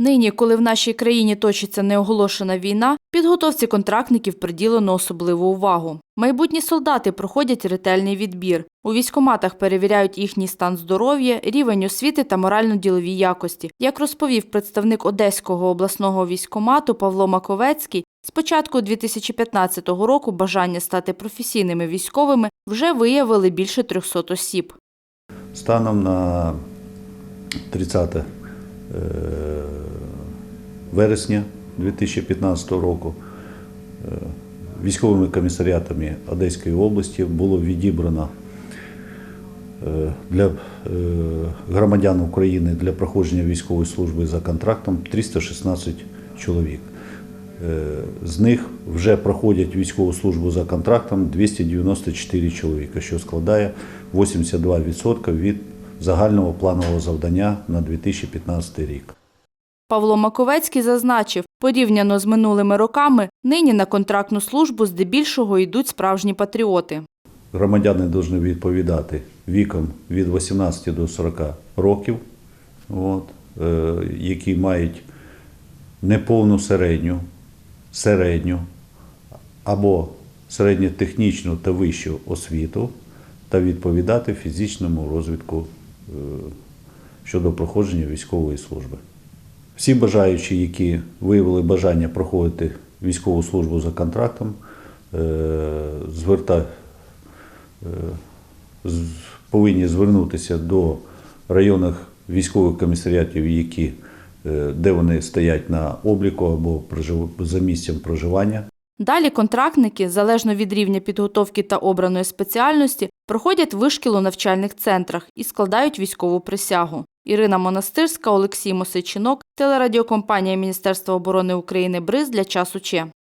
Нині, коли в нашій країні точиться неоголошена війна, підготовці контрактників приділено особливу увагу. Майбутні солдати проходять ретельний відбір. У військкоматах перевіряють їхній стан здоров'я, рівень освіти та морально-ділові якості. Як розповів представник Одеського обласного військкомату Павло Маковецький, з початку 2015 року бажання стати професійними військовими вже виявили більше 300 осіб. Станом на 30 е, вересня 2015 року е, військовими комісаріатами Одеської області було відібрано е, для е, громадян України для проходження військової служби за контрактом 316 чоловік. Е, З них вже проходять військову службу за контрактом 294 чоловіка, що складає 82% від загального планового завдання на 2015 рік. Павло Маковецький зазначив, порівняно з минулими роками, нині на контрактну службу здебільшого йдуть справжні патріоти. Громадяни повинні відповідати віком від 18 до 40 років, от, е, які мають неповну середню, середню або середньотехнічну та вищу освіту та відповідати фізичному розвитку щодо проходження військової служби. Всі бажаючі, які виявили бажання проходити військову службу за контрактом, е, зверта, е, повинні звернутися до районних військових комісаріатів, які, е, де вони стоять на обліку або за місцем проживання. Далі контрактники, залежно від рівня підготовки та обраної спеціальності, проходять вишкіл у навчальних центрах і складають військову присягу. Ірина Монастирська, Олексій Мосичинок, телерадіокомпанія Міністерства оборони України «Бриз» для часу Че.